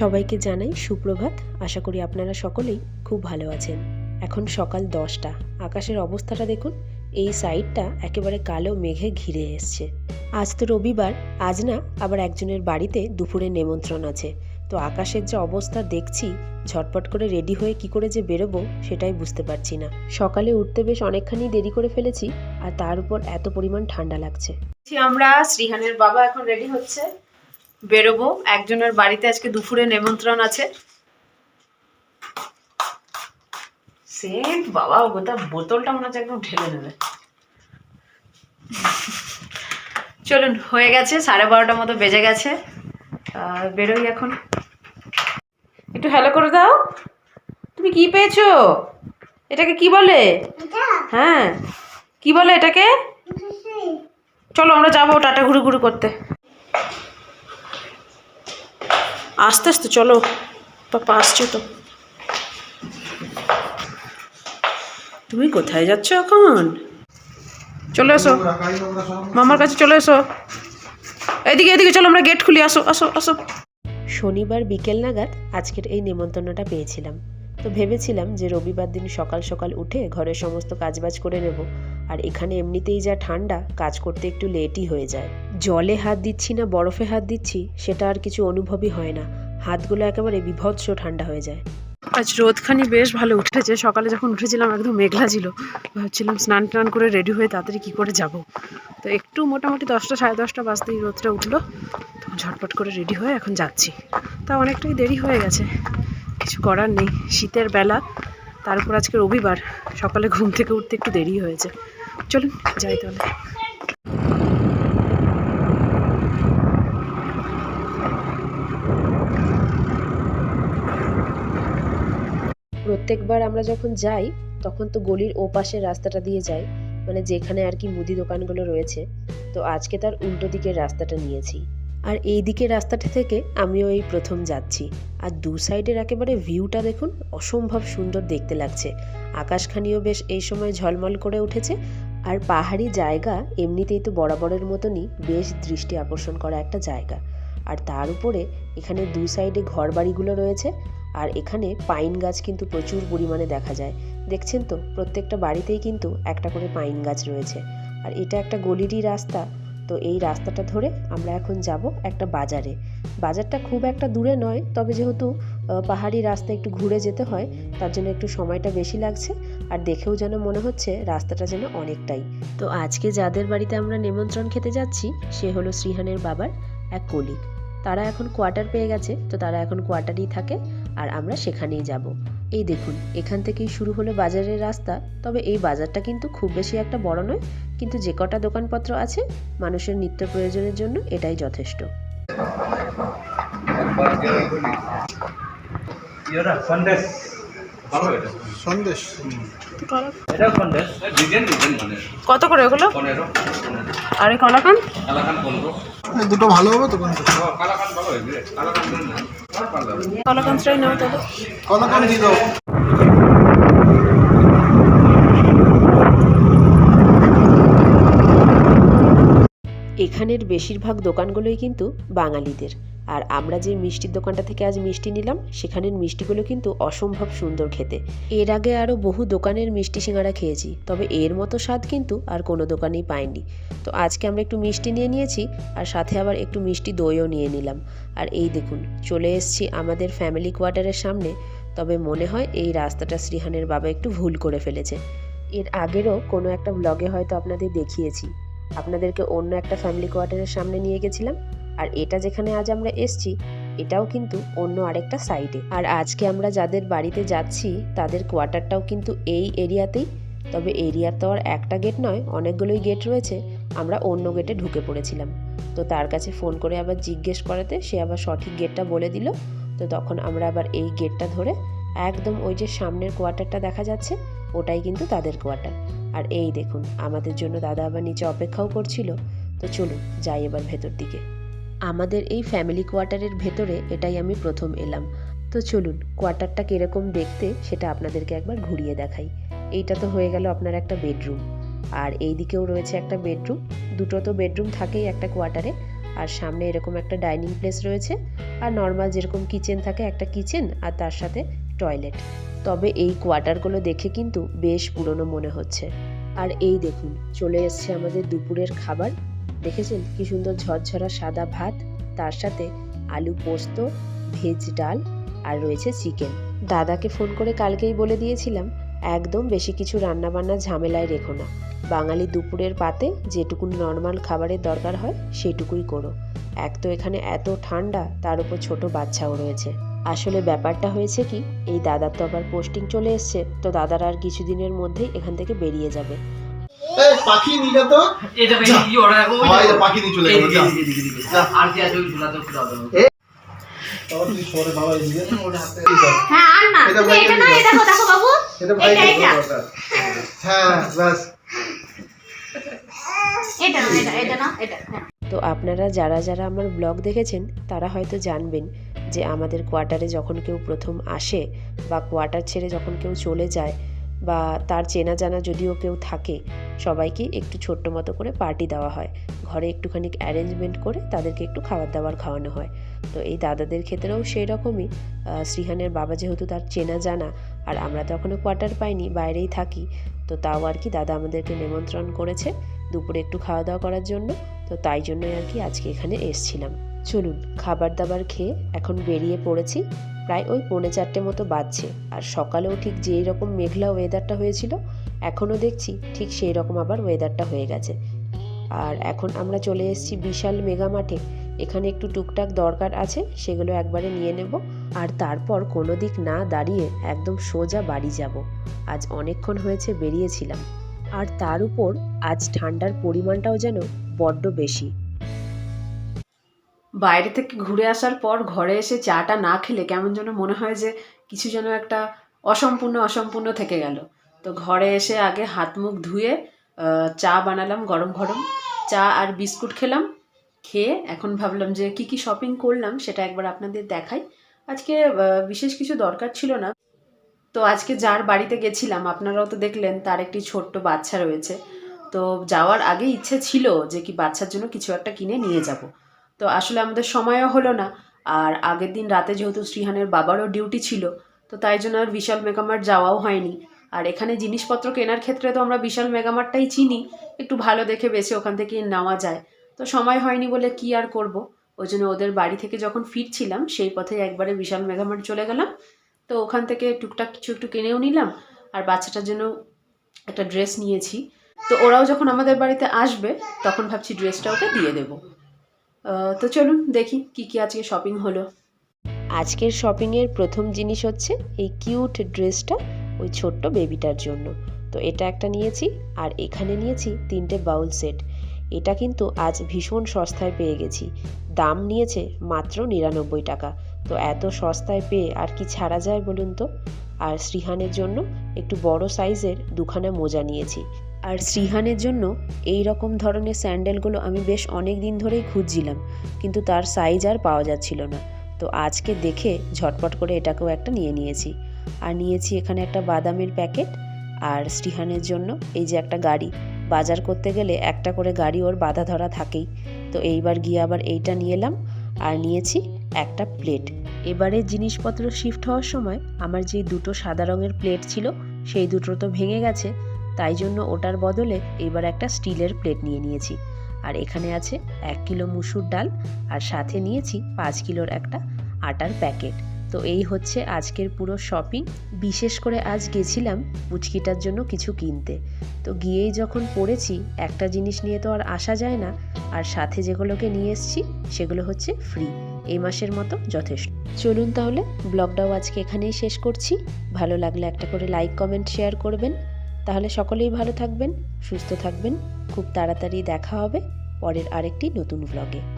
সবাইকে জানাই সুপ্রভাত। আশা করি আপনারা সকলেই খুব ভালো আছেন। এখন সকাল দশটা। আকাশের অবস্থাটা দেখুন। এই সাইডটা একেবারে কালো মেঘে ঘিরে এসছে। আজ তো রবিবার, আজ না আবার একজনের বাড়িতে দুপুরে নেমন্ত্রণ আছে। তো আকাশের যে অবস্থা দেখছি, ঝটপট করে রেডি হয়ে কি করে যে বেরোবো সেটাই বুঝতে পারছি না। সকালে উঠতে বেশ অনেকখানি দেরি করে ফেলেছি, আর তার উপর এত পরিমাণ ঠান্ডা লাগছে। আমরা শ্রীহানের বাবা এখন রেডি হচ্ছে। বেরোবো। একজনের বাড়িতে আজকে দুপুরে নেমন্ত্রণ আছে। সেন্ট বাবা গোটা বোতলটা মনে হচ্ছে একদম ঢেলে নেবে চলুন হয়ে গেছে সাড়ে বারোটার মতো বেজে গেছে। বেরোই এখন। একটু হ্যালো করে দাও। তুমি কি পেয়েছ? এটাকে কি বলে? হ্যাঁ। কি বলে এটাকে? চলো আমরা যাব টাটা ঘুরু ঘুরু করতে। আস্তে আস্তে, চলো। পাপা, আসছে তো। তুমি কোথায় যাচ্ছ এখন? চলে এসো মামার কাছে চলে এসো। এদিকে এদিকে চলো, আমরা গেট খুলি। আসো আসো আসো। শনিবার বিকেল নাগাদ আজকের এই নেমন্তন্নটা পেয়েছিলাম। তো ভেবেছিলাম যে রবিবার দিন সকাল সকাল উঠে ঘরের সমস্ত কাজবাজ করে নেব। আর এখানে এমনিতেই যা ঠান্ডা, কাজ করতে একটু লেটই হয়ে যায়। জলে হাত দিচ্ছি না, বরফে হাত দিচ্ছি, সেটা আর কিছু অনুভবই হয় না। হাতগুলো একেবারে বিভৎস ঠান্ডা হয়ে যায়। আজ রোদখানি বেশ ভালো উঠেছে। সকালে যখন উঠেছিলাম, একদম মেঘলা ছিল। ভাবছিলাম স্নান টান করে রেডি হয়ে তাড়াতাড়ি কী করে যাব। তো একটু মোটামুটি দশটা, সাড়ে দশটা বাজতেই রোদটা উঠল। তখন ঝটপট করে রেডি হয়ে এখন যাচ্ছি। তা অনেকটাই দেরি হয়ে গেছে। কিছু করার নেই। শীতের বেলা তারপর আজকে রবিবার। সকালে ঘুম থেকে উঠতে একটু দেরি হয়েছে। চলুন, যাই তাহলে। প্রত্যেকবার আমরা যখন যাই, তখন তো গলির ও পাশের রাস্তাটা দিয়ে যাই মানে যেখানে আর কি মুদি দোকানগুলো রয়েছে, তো আজকে তার উল্টো দিকের রাস্তাটা নিয়েছি। আর এই দিকের রাস্তাটা থেকে আমিও এই প্রথম যাচ্ছি। আর দু সাইডের একেবারে ভিউটা দেখুন, অসম্ভব সুন্দর দেখতে লাগছে। আকাশখানিও বেশ এই সময় ঝলমল করে উঠেছে, আর পাহাড়ি জায়গা এমনিতেই তো বরাবরের মতনই বেশ দৃষ্টি আকর্ষণ করা একটা জায়গা। আর তার উপরে এখানে দু সাইডে ঘর বাড়িগুলো রয়েছে, আর এখানে পাইন গাছ কিন্তু প্রচুর পরিমাণে দেখা যায়। দেখছেন তো, প্রত্যেকটা বাড়িতেই কিন্তু একটা করে পাইন গাছ রয়েছে। আর এটা একটা গলিরই রাস্তা তো এই রাস্তাটা ধরে আমরা এখন যাব একটা বাজারে। বাজারটা খুব একটা দূরে নয়, তবে যেহেতু পাহাড়ি রাস্তা একটু ঘুরে যেতে হয়, তার জন্য একটু সময়টা বেশি লাগছে, আর দেখেও যেন মনে হচ্ছে রাস্তাটা যেন অনেকটাই। তো আজকে যাদের বাড়িতে আমরা নিমন্ত্রণ খেতে যাচ্ছি, সে হলো শ্রীহানের বাবার এক কলিগ। তারা এখন কোয়ার্টার পেয়ে গেছে, তো তারা এখন কোয়ার্টারেই থাকে, আর আমরা সেখানেই যাব। এই দেখুন, এখান থেকেই শুরু হলো বাজারের রাস্তা। তবে এই বাজারটা কিন্তু খুব বেশি একটা বড় নয়, কিন্তু যে কটা দোকানপত্র আছে, মানুষের নিত্য প্রয়োজনের জন্য এটাই যথেষ্ট। ভালো এটা। সন্দেশ। এটা সন্দেশ। ডিজাইন ডিজাইন মানে। কত করে ওগুলো? আর এই কলাকান? দুটো ভালো হবে তো কোনটা কালাকান ভালো হবে কালাকান না। আর পারলাম নাও তাহলে। কত দিয়ে দাও। এখানের বেশিরভাগ দোকানগুলোই কিন্তু বাঙালিদের। আর আমরা যে মিষ্টির দোকানটা থেকে আজ মিষ্টি নিলাম, সেখানের মিষ্টিগুলো কিন্তু অসম্ভব সুন্দর খেতে। এর আগে আরও বহু দোকানের মিষ্টি সিঙ্গারা খেয়েছি, তবে এর মতো স্বাদ কিন্তু আর কোনো দোকানেই পাইনি। তো আজকে আমরা একটু মিষ্টি নিয়ে নিয়েছি, আর সাথে আবার একটু মিষ্টি দইও নিয়ে নিলাম। আর এই দেখুন, চলে এসেছি আমাদের ফ্যামিলি কোয়ার্টারের সামনে, তবে মনে হয় এই রাস্তাটা শ্রীহানের বাবা একটু ভুল করে ফেলেছে। এর আগেরও কোনো একটা ব্লগে হয়তো আপনাদের দেখিয়েছি। আপনাদেরকে অন্য একটা ফ্যামিলি কোয়ার্টারের সামনে নিয়ে গেছিলাম। আর এটা যেখানে আজ আমরা এসছি, এটাও কিন্তু অন্য আরেকটা সাইডে আর আজকে আমরা যাদের বাড়িতে যাচ্ছি, তাদের কোয়ার্টারটাও কিন্তু এই এরিয়াতেই। তবে এরিয়ার তো আর একটা গেট নয়, অনেকগুলোই গেট রয়েছে। আমরা অন্য গেটে ঢুকে পড়েছিলাম। তো তার কাছে ফোন করে আবার জিজ্ঞেস করাতে, সে আবার সঠিক গেটটা বলে দিল। তো তখন আমরা আবার এই গেটটা ধরে একদম ওই যে সামনের কোয়ার্টারটা দেখা যাচ্ছে, ওটাই কিন্তু তাদের কোয়ার্টার আর এই দেখুন, আমাদের জন্য দাদা আবার নিচে অপেক্ষাও করছিল। তো চলুন, যাই এবার ভেতর দিকে। আমাদের এই ফ্যামিলি কোয়ার্টারের ভেতরে এটাই আমি প্রথম এলাম। তো চলুন কোয়ার্টারটা কীরকম দেখতে সেটা আপনাদেরকে একবার ঘুরিয়ে দেখাই। এইটা তো হয়ে গেল আপনার একটা বেডরুম আর এই দিকেও রয়েছে একটা বেডরুম দুটো তো বেডরুম থাকেই একটা কোয়ার্টারে আর সামনে এরকম একটা ডাইনিং প্লেস রয়েছে। আর নর্মাল যেরকম কিচেন থাকে একটা কিচেন আর তার সাথে টয়লেট তবে এই কোয়ার্টারগুলো দেখে কিন্তু বেশ পুরনো মনে হচ্ছে। আর এই দেখুন, চলে এসছে আমাদের দুপুরের খাবার। দেখেছেন কি সুন্দর ঝরঝরা সাদা ভাত? তার সাথে আলু পোস্ত, ভেজ ডাল আর রয়েছে চিকেন। দাদাকে ফোন করে কালকেই বলে দিয়েছিলাম, একদম বেশি কিছু রান্নাবান্না ঝামেলায় রেখো না। বাঙালি দুপুরের পাতে যেটুকু নর্মাল খাবারের দরকার হয়, সেটুকুই করো। এক তো এখানে এত ঠান্ডা, তার উপর ছোট বাচ্চাও রয়েছে। আসলে ব্যাপারটা হয়েছে কি, এই দাদার তো আবার পোস্টিং চলে এসছে, তো দাদার আর কিছুদিনের মধ্যেই এখান থেকে বেরিয়ে যাবে। এই পাখি নিয়ে তো। এটা ভাই কি অর্ডার করব ভাই পাখি নিয়ে চলে গেল। আর কি আছে ওই ঝুলাতে খুলে দাও। তারপর তুই সরে বাবা এদিকে হ্যাঁ আর না। এটা তুমি ভাই এটা না এটা দেখো দেখো বাবু। এটা ভাই এটা, এটা। দরকার হ্যাঁ ব্যাস। এটা না এটা এটা না এটা হ্যাঁ। তো আপনারা যারা যারা আমার ব্লগ দেখেছেন তারা হয়তো জানবেন যে আমাদের কোয়ার্টারে যখন কেউ প্রথম আসে বা কোয়ার্টার ছেড়ে যখন কেউ চলে যায় বা তার চেনা জানা যদিও কেউ থাকে, সবাইকে একটু ছোট্ট মতো করে পার্টি দেওয়া হয়। ঘরে একটুখানি অ্যারেঞ্জমেন্ট করে তাদেরকে একটু খাবার দাবার খাওয়ানো হয়। তো এই দাদাদের ক্ষেত্রেও সেই রকমই শ্রীহানের বাবা যেহেতু তার চেনা জানা, আর আমরা তো এখনও কোয়ার্টার পাইনি, বাইরেই থাকি, তো তাও আর কি দাদা আমাদেরকে নিমন্ত্রণ করেছে দুপুরে একটু খাওয়া দাওয়া করার জন্য। তো তাই জন্যই আর কি আজকে এখানে এসছিলাম। চলুন খাবার দাবার খেয়ে এখন বেরিয়ে পড়েছি। প্রায় ওই পৌনে চারটে মতো বাজছে, আর সকালেও ঠিক যেই রকম মেঘলা ওয়েদারটা হয়েছিল এখনও দেখছি ঠিক সেই রকম আবার ওয়েদারটা হয়ে গেছে। আর এখন আমরা চলে এসেছি বিশাল মেগা মাঠে, এখানে একটু টুকটাক দরকার আছে, সেগুলো একবারে নিয়ে নেব। আর তারপর কোনো দিক না দাঁড়িয়ে একদম সোজা বাড়ি যাব। আজ অনেকক্ষণ হয়েছে বেরিয়েছিলাম। আর তার উপর আজ ঠান্ডার পরিমাণটাও যেন বড্ড বেশি। বাইরে থেকে ঘুরে আসার পর ঘরে এসে চাটা না খেলে কেমন যেন মনে হয় যে কিছু যেন একটা অসম্পূর্ণ অসম্পূর্ণ থেকে গেল। তো ঘরে এসে আগে হাত মুখ ধুয়ে চা বানালাম গরম গরম। চা আর বিস্কুট খেলাম, খেয়ে এখন ভাবলাম যে কি কি শপিং করলাম সেটা একবার আপনাদের দেখাই। আজকে বিশেষ কিছু দরকার ছিল না। তো আজকে যার বাড়িতে গেছিলাম, আপনারাও তো দেখলেন তার একটি ছোট্ট বাচ্চা রয়েছে। তো যাওয়ার আগে ইচ্ছে ছিল যে কি বাচ্চার জন্য কিছু একটা কিনে নিয়ে যাব। তো আসলে আমাদের সময়ও হলো না। আর আগের দিন রাতে যেহেতু শ্রীহানের বাবারও ডিউটি ছিল, তো তাই জন্য আর বিশাল মেগামার্ট যাওয়াও হয়নি। আর এখানে জিনিসপত্র কেনার ক্ষেত্রে তো আমরা বিশাল মেগামার্টটাই চিনি, একটু ভালো দেখে বেছে ওখান থেকে নেওয়া যায়। তো সময় হয়নি বলে কি আর করব? ওই জন্য ওদের বাড়ি থেকে যখন ফিরছিলাম, সেই পথে একবারে বিশাল মেগামার্ট চলে গেলাম। তো ওখান থেকে টুকটাক কিছু একটু কিনেও নিলাম, আর বাচ্চাটার জন্য একটা ড্রেস নিয়েছি। তো ওরাও যখন আমাদের বাড়িতে আসবে, তখন ভাবছি ড্রেসটা ওকে দিয়ে দেবো। তো চলুন দেখি কি কি আজকে শপিং হলো। আজকের শপিংয়ের প্রথম জিনিস হচ্ছে এই কিউট ড্রেসটা ওই ছোট্ট বেবিটার জন্য। তো এটা একটা নিয়েছি আর এখানে নিয়েছি তিনটে বাউল সেট। এটা কিন্তু আজ ভীষণ সস্তায় পেয়ে গেছি। দাম নিয়েছে মাত্র নিরানব্বই টাকা। তো এত সস্তায় পেয়ে আর কি ছাড়া যায় বলুন তো? আর শ্রীহানের জন্য একটু বড় সাইজের দুখানা মোজা নিয়েছি। আর শ্রীহানের জন্য এই রকম ধরনের স্যান্ডেলগুলো আমি বেশ অনেক দিন ধরেই খুঁজছিলাম, কিন্তু তার সাইজ আর পাওয়া যাচ্ছিল না। তো আজকে দেখে ঝটপট করে এটাকেও একটা নিয়ে নিয়েছি। আর নিয়েছি এখানে একটা বাদামের প্যাকেট আর শ্রীহানের জন্য এই যে একটা গাড়ি। বাজার করতে গেলে একটা করে গাড়ি ওর বাধা ধরা থাকেই। তো এইবার গিয়ে আবার এইটা নিয়ে এলাম আর নিয়েছি একটা প্লেট এবারে জিনিসপত্র শিফট হওয়ার সময় আমার যে দুটো সাদা রঙের প্লেট ছিল, সেই দুটো তো ভেঙে গেছে। তাই জন্য ওটার বদলে এবার একটা স্টিলের প্লেট নিয়ে নিয়েছি। আর এখানে আছে এক কিলো মুসুর ডাল আর সাথে নিয়েছি পাঁচ কিলোর একটা আটার প্যাকেট। তো এই হচ্ছে আজকের পুরো শপিং। বিশেষ করে আজ গেছিলাম পুচকিটার জন্য কিছু কিনতে। তো গিয়েই যখন পড়েছি, একটা জিনিস নিয়ে তো আর আসা যায় না। আর সাথে যেগুলোকে নিয়ে এসেছি, সেগুলো হচ্ছে ফ্রি এই মাসের মতো যথেষ্ট। চলুন তাহলে ব্লগটাও আজকে এখানেই শেষ করছি। ভালো লাগলে একটা করে লাইক কমেন্ট শেয়ার করবেন। তাহলে সকলেই ভালো থাকবেন সুস্থ থাকবেন। খুব তাড়াতাড়ি দেখা হবে পরের আরেকটি নতুন ব্লগে